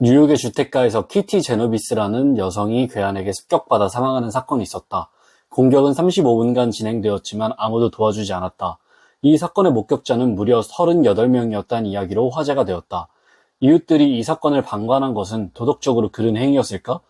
뉴욕의 주택가에서 키티 제노비스라는 여성이 괴한에게 습격받아 사망하는 사건이 있었다. 공격은 35분간 진행되었지만 아무도 도와주지 않았다. 이 사건의 목격자는 무려 38명이었다는 이야기로 화제가 되었다. 이웃들이 이 사건을 방관한 것은 도덕적으로 그른 행위였을까?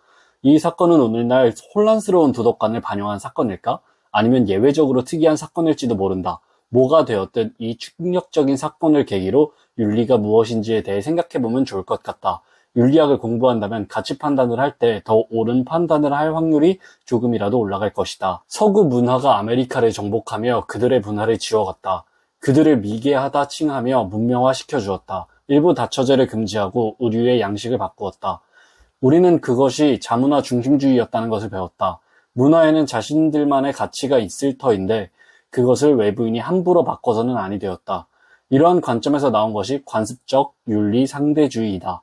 이 사건은 오늘날 혼란스러운 도덕관을 반영한 사건일까? 아니면 예외적으로 특이한 사건일지도 모른다. 뭐가 되었든 이 충격적인 사건을 계기로 윤리가 무엇인지에 대해 생각해보면 좋을 것 같다. 윤리학을 공부한다면 가치 판단을 할 때 더 옳은 판단을 할 확률이 조금이라도 올라갈 것이다. 서구 문화가 아메리카를 정복하며 그들의 문화를 지워갔다. 그들을 미개하다 칭하며 문명화시켜 주었다. 일부 다처제를 금지하고 의류의 양식을 바꾸었다. 우리는 그것이 자문화 중심주의였다는 것을 배웠다. 문화에는 자신들만의 가치가 있을 터인데 그것을 외부인이 함부로 바꿔서는 아니 되었다. 이러한 관점에서 나온 것이 관습적 윤리 상대주의이다.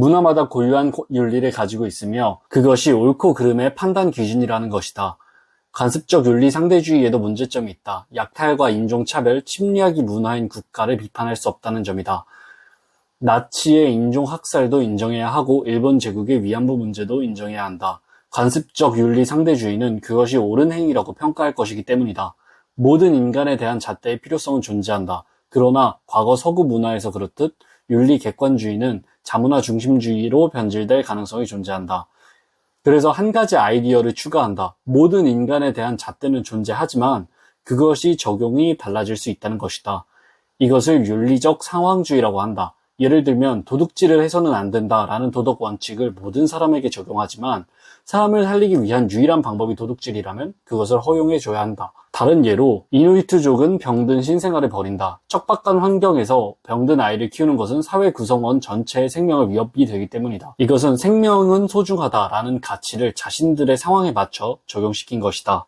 문화마다 고유한 고- 윤리를 가지고 있으며 그것이 옳고 그름의 판단 기준이라는 것이다. 관습적 윤리 상대주의에도 문제점이 있다. 약탈과 인종차별, 침략이 문화인 국가를 비판할 수 없다는 점이다. 나치의 인종학살도 인정해야 하고 일본 제국의 위안부 문제도 인정해야 한다. 관습적 윤리 상대주의는 그것이 옳은 행위라고 평가할 것이기 때문이다. 모든 인간에 대한 잣대의 필요성은 존재한다. 그러나 과거 서구 문화에서 그렇듯 윤리 객관주의는 자문화 중심주의로 변질될 가능성이 존재한다. 그래서 한 가지 아이디어를 추가한다. 모든 인간에 대한 잣대는 존재하지만 그것이 적용이 달라질 수 있다는 것이다. 이것을 윤리적 상황주의라고 한다. 예를 들면 도둑질을 해서는 안 된다라는 도덕 원칙을 모든 사람에게 적용하지만 사람을 살리기 위한 유일한 방법이 도둑질이라면 그것을 허용해 줘야 한다. 다른 예로 이누이트족은 병든 신생아를 버린다. 척박한 환경에서 병든 아이를 키우는 것은 사회 구성원 전체의 생명을 위협이 되기 때문이다. 이것은 생명은 소중하다라는 가치를 자신들의 상황에 맞춰 적용시킨 것이다.